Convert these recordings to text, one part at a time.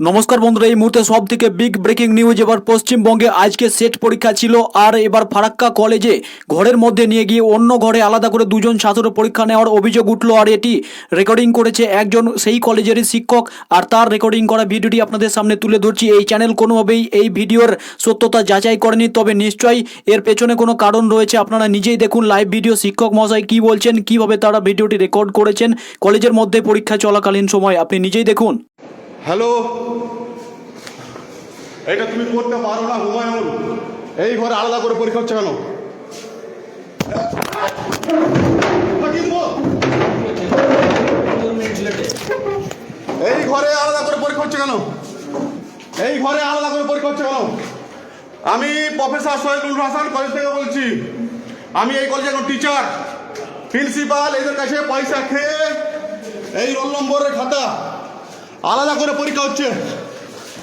নমস্কার বন্ধুরা, এই মুহূর্তে সব থেকে বিগ ব্রেকিং নিউজ এবার পশ্চিমবঙ্গে। আজকে সেট পরীক্ষা ছিল আর এবার ফারাক্কা কলেজে ঘরের মধ্যে নিয়ে গিয়ে অন্য ঘরে আলাদা করে দুজন ছাত্র পরীক্ষা নেওয়ার অভিযোগ উঠল আর এটি রেকর্ডিং করেছে একজন সেই কলেজেরই শিক্ষক আর তার রেকর্ডিং করা ভিডিওটি আপনাদের সামনে তুলে ধরছি। এই চ্যানেল কোনোভাবেই এই ভিডিওর সত্যতা যাচাই করেনি, তবে নিশ্চয়ই এর পেছনে কোনো কারণ রয়েছে। আপনারা নিজেই দেখুন লাইভ ভিডিও শিক্ষক মহাশয় কী বলছেন, কীভাবে তারা ভিডিওটি রেকর্ড করেছেন। কলেজের মধ্যে পরীক্ষা চলাকালীন সময় আপনি নিজেই দেখুন। হ্যালো? এটা তুমি করতে পারো না, হুমায়ুন। এই ঘরে আলাদা করে পরীক্ষা হচ্ছে কেন? এই ঘরে আলাদা করে পরীক্ষা হচ্ছে কেন? এই ঘরে আলাদা করে পরীক্ষা হচ্ছে কেন? আমি প্রফেসর সৈয়দুল হাসান কলেজ থেকে বলছি। আমি এই কলেজের একজন টিচার প্রিন্সিপাল এদের কাছে পয়সা খেয়ে এই রোল নম্বরের খাতা আলাদা করে পরীক্ষা হচ্ছে।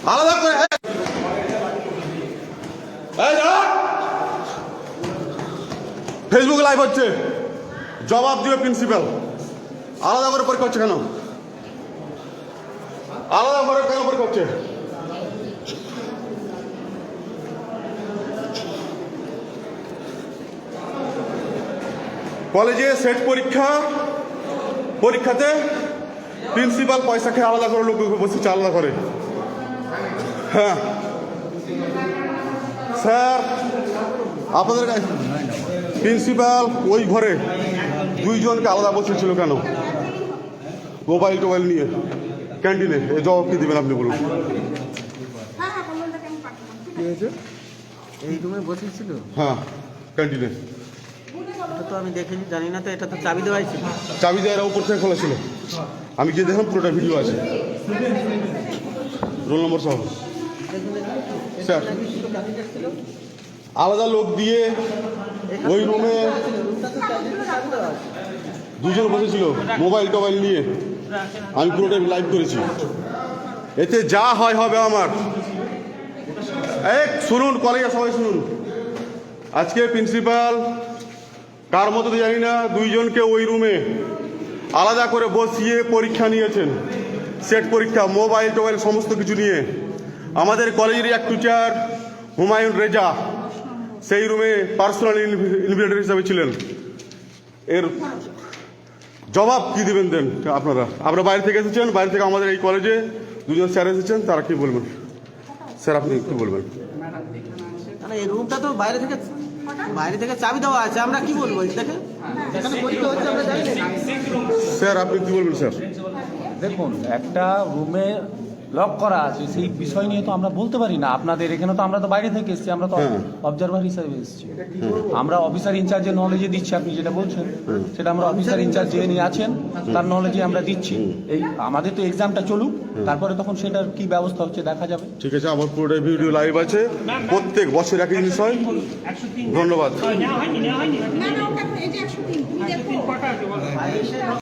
আলাদা করে দাঁড়া। লাইভ হচ্ছে। জবাব দিবে প্রিন্সিপাল আলাদা করে পরীক্ষা হচ্ছে কেন? আলাদা করে কেন পরীক্ষা হচ্ছে? কলেজে সেট পরীক্ষা। পরীক্ষাতে প্রিন্সিপাল পয়সা খেয়ে আলাদা করে লোক বসেছে আলাদা করে। হ্যাঁ। স্যার আপনাদের প্রিন্সিপাল ওই ঘরে দুইজনকে আলাদা বসেছিল কেন? মোবাইল টোবাইল নিয়ে। ক্যান্টিনে। এ জবাব কি দেবেন আপনি বলুন। হ্যাঁ হ্যাঁ বলুন তাকে আমি ঠিক আছে এই রুমে বসেছিল? হ্যাঁ ক্যান্টিনে। এটা তো আমি দেখিনি জানি না তো এটা তো চাবি দেওয়াই ছিল। চাবি দেওয়ার উপর থেকে খোলা ছিল। আমি গিয়ে দেখলাম পুরোটা ভিডিও আছে। রোল নম্বর সহ। স্যার আলাদা লোক দিয়ে ওই রুমে দুজন বসেছিল মোবাইল টোবাইল নিয়ে। আমি পুরোটাই লাইভ করেছি। এতে যা হয় হবে আমার। এক শুনুন কলেজে সবাই শুনুন। আজকে প্রিন্সিপাল কার মতো জানি না, দুইজনকে ওই রুমে আলাদা করে বসিয়ে পরীক্ষা নিয়েছেন। সেট পরীক্ষা, মোবাইল টোবাইল সমস্ত কিছু নিয়ে। আমাদের কলেজের এক টিচার হুমায়ুন রেজা, সেই রুমে পার্সোনাল ইনভিটেটর হিসাবে ছিলেন। এর জবাব কি দেবেন দেন আপনারা? আপনারা বাইরে থেকে এসেছেন, বাইরে থেকে আমাদের এই কলেজে দুজন স্যার এসেছেন, তারা কি বলবেন? স্যার, আপনি কি বলবেন? এই রুমটা তো বাইরে থেকে বাইরে থেকে চাবি দেওয়া আছে, আমরা কি বলব? দেখে এখানে পরীক্ষা হচ্ছে আমরা জানি না স্যার আপনি কি বলবেন স্যার? দেখুন একটা রুমে লক করা আছে সেই বিষয় নিয়ে তো আমরা বলতে পারি না। আপনাদের এখানে তো আমরা তো বাইরে থেকে এসেছি আমরা তো হ্যাঁ। অবজারভার হিসাবে এসেছি। আমরা অফিসার ইনচার্জের নলেজে দিচ্ছি আপনি যেটা বলছেন সেটা আমরা অফিসার ইনচার্জ যে নিয়ে আছেন তার নলেজে আমরা দিচ্ছি। এই আমাদের তো এক্সামটা চলুক তারপরে তখন সেটার কি ব্যবস্থা হচ্ছে দেখা যাবে। ঠিক আছে আমার পুরো ভিডিও লাইভ আছে। প্রত্যেক বছর একই জিনিস হয়। ধন্যবাদ।